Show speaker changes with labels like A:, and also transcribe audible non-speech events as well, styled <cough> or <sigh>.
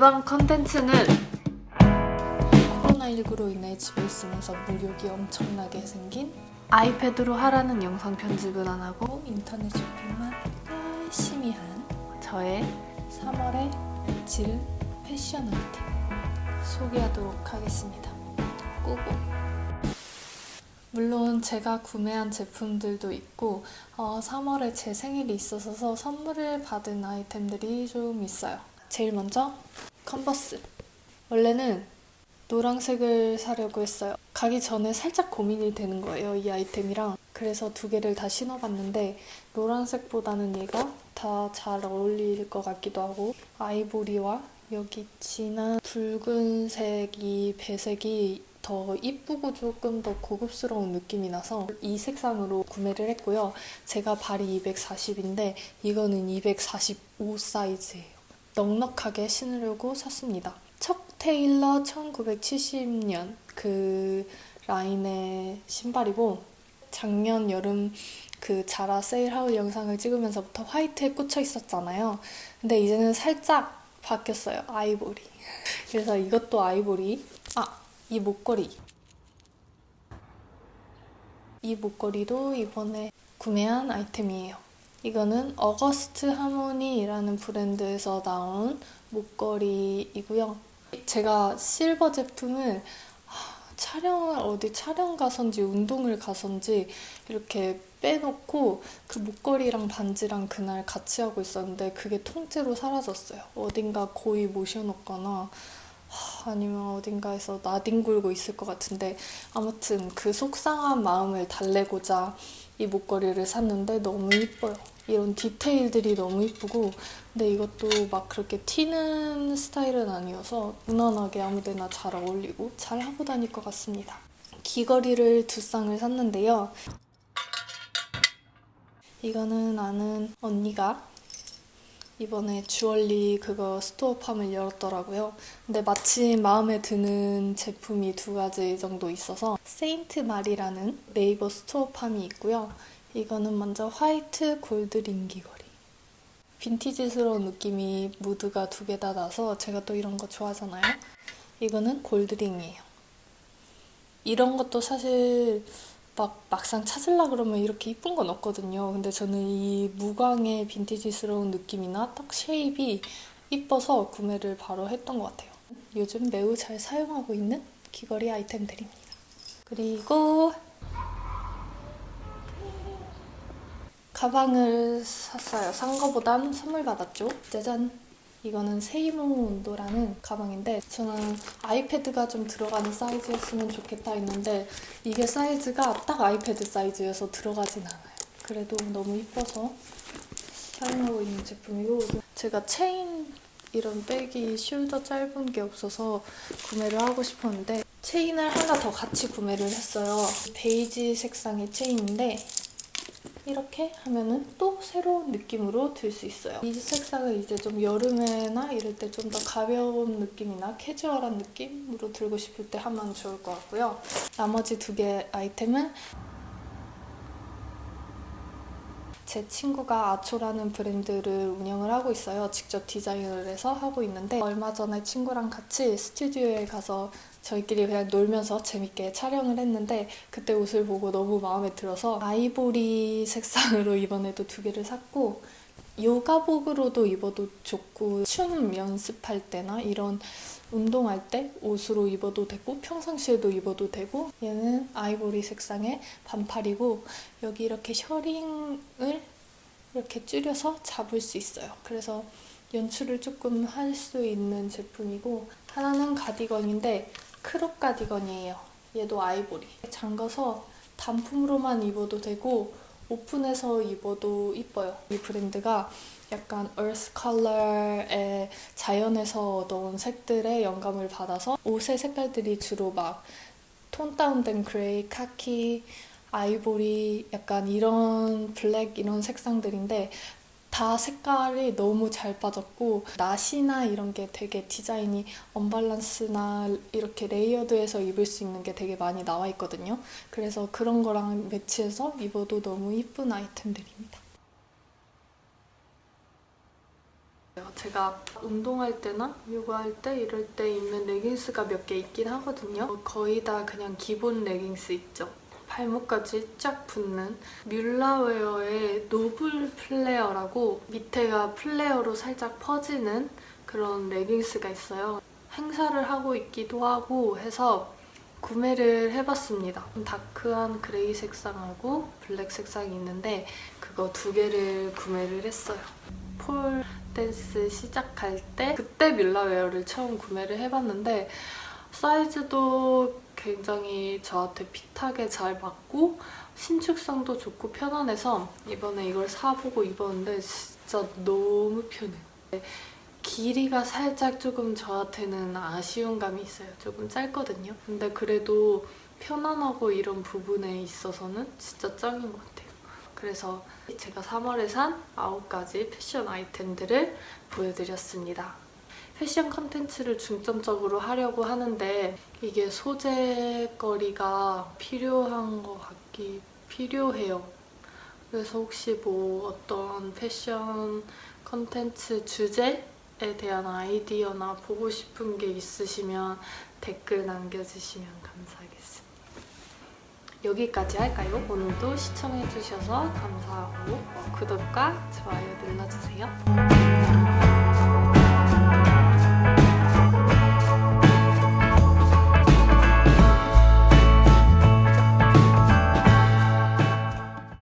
A: 이번 컨텐츠는
B: 코로나19로 인해 집에 있으면서 무력이 엄청나게 생긴
A: 아이패드로 하라는 영상 편집은 안 하고
B: 인터넷 쇼핑만 열심히 한
A: 저의
B: 3월의 질 패션 아이템 소개하도록 하겠습니다. 꾸고 물론 제가 구매한 제품들도 있고 어, 3월에 제 생일이 있어서 선물을 받은 아이템들이 좀 있어요. 제일 먼저 컨버스 원래는 노란색을 사려고 했어요. 가기 전에 살짝 고민이 되는 거예요, 이 아이템이랑. 그래서 두 개를 다 신어봤는데, 노란색보다는 얘가 다 잘 어울릴 것 같기도 하고, 아이보리와 여기 진한 붉은색 이, 배색이 더 이쁘고 조금 더 고급스러운 느낌이 나서 이 색상으로 구매를 했고요. 제가 발이 240인데, 이거는 245 사이즈예요. 넉넉하게 신으려고 샀습니다. 척 테일러 1970년 그 라인의 신발이고 작년 여름 그 자라 세일 하울 영상을 찍으면서부터 화이트에 꽂혀 있었잖아요. 근데 이제는 살짝 바뀌었어요. 아이보리. <laughs> 그래서 이것도 아이보리. 아, 이 목걸이. 이 목걸이도 이번에 구매한 아이템이에요. 이거는 어거스트 하모니라는 브랜드에서 나온 목걸이이고요. 제가 실버 제품을 하, 촬영을 어디 촬영 가선지 운동을 가선지 이렇게 빼놓고 그 목걸이랑 반지랑 그날 같이 하고 있었는데 그게 통째로 사라졌어요. 어딘가 고이 모셔놓거나 하, 아니면 어딘가에서 나뒹굴고 있을 것 같은데 아무튼 그 속상한 마음을 달래고자 이 목걸이를 샀는데 너무 이뻐요. 이런 디테일들이 너무 이쁘고 근데 이것도 막 그렇게 튀는 스타일은 아니어서 무난하게 아무데나 잘 어울리고 잘 하고 다닐 것 같습니다. 귀걸이를 두 쌍을 샀는데요. 이거는 아는 언니가 이번에 주얼리 그거 스토어팜을 열었더라고요. 근데 마침 마음에 드는 제품이 두 가지 정도 있어서 세인트 마리라는 네이버 스토어팜이 있고요. 이거는 먼저 화이트 골드 링 귀걸이. 빈티지스러운 느낌이 무드가 두 개 다 나서 제가 또 이런 거 좋아하잖아요. 이거는 골드링이에요. 이런 것도 사실 막 막상 찾으려 그러면 이렇게 이쁜 건 없거든요. 근데 저는 이 무광의 빈티지스러운 느낌이나 딱 쉐입이 이뻐서 구매를 바로 했던 것 같아요. 요즘 매우 잘 사용하고 있는 귀걸이 아이템들입니다. 그리고 가방을 샀어요. 산 거보단 선물 받았죠. 짜잔! 이거는 세이모 운도라는 가방인데 저는 아이패드가 좀 들어가는 사이즈였으면 좋겠다 했는데 이게 사이즈가 딱 아이패드 사이즈여서 들어가진 않아요. 그래도 너무 이뻐서 사용하고 있는 제품이고 제가 체인 이런 백이 숄더 짧은 게 없어서 구매를 하고 싶었는데 체인을 하나 더 같이 구매를 했어요. 베이지 색상의 체인인데 이렇게 하면은 또 새로운 느낌으로 들 수 있어요. 이 색상을 이제 좀 여름에나 이럴 때 좀 더 가벼운 느낌이나 캐주얼한 느낌으로 들고 싶을 때 하면 좋을 것 같고요. 나머지 두 개 아이템은 제 친구가 아초라는 브랜드를 운영을 하고 있어요. 직접 디자인을 해서 하고 있는데 얼마 전에 친구랑 같이 스튜디오에 가서 저희끼리 그냥 놀면서 재밌게 촬영을 했는데 그때 옷을 보고 너무 마음에 들어서 아이보리 색상으로 이번에도 두 개를 샀고 요가복으로도 입어도 좋고 춤 연습할 때나 이런 운동할 때 옷으로 입어도 되고 평상시에도 입어도 되고 얘는 아이보리 색상의 반팔이고 여기 이렇게 셔링을 이렇게 줄여서 잡을 수 있어요. 그래서 연출을 조금 할 수 있는 제품이고 하나는 가디건인데 크롭 가디건이에요. 얘도 아이보리. 잠가서 단품으로만 입어도 되고 오픈해서 입어도 이뻐요. 이 브랜드가 약간 earth color의 자연에서 얻어온 색들의 영감을 받아서 옷의 색깔들이 주로 막 톤 다운된 그레이, 카키, 아이보리 약간 이런 블랙 이런 색상들인데 다 색깔이 너무 잘 빠졌고 나시나 이런 게 되게 디자인이 언밸런스나 이렇게 레이어드해서 입을 수 있는 게 되게 많이 나와 있거든요. 그래서 그런 거랑 매치해서 입어도 너무 이쁜 아이템들입니다.
A: 제가 운동할 때나 요가할 때 이럴 때 입는 레깅스가 몇 개 있긴 하거든요. 어, 거의 다 그냥 기본 레깅스 있죠. 발목까지 쫙 붙는 뮬라웨어의 노블 플레어라고 밑에가 플레어로 살짝 퍼지는 그런 레깅스가 있어요. 행사를 하고 있기도 하고 해서 구매를 해봤습니다. 다크한 그레이 색상하고 블랙 색상이 있는데 그거 두 개를 구매를 했어요. 폴 댄스 시작할 때 그때 뮬라웨어를 처음 구매를 해봤는데 사이즈도 굉장히 저한테 핏하게 잘 맞고 신축성도 좋고 편안해서 이번에 이걸 사보고 입었는데 진짜 너무 편해. 길이가 살짝 조금 저한테는 아쉬운 감이 있어요. 조금 짧거든요. 근데 그래도 편안하고 이런 부분에 있어서는 진짜 짱인 것 같아요. 그래서 제가 3월에 산 9가지 패션 아이템들을 보여드렸습니다. 패션 컨텐츠를 중점적으로 하려고 하는데 이게 소재거리가 필요한 것 같기 필요해요. 그래서 혹시 뭐 어떤 패션 컨텐츠 주제에 대한 아이디어나 보고 싶은 게 있으시면 댓글 남겨주시면 감사하겠습니다. 여기까지 할까요? 오늘도 시청해주셔서 감사하고 구독과 좋아요 눌러주세요.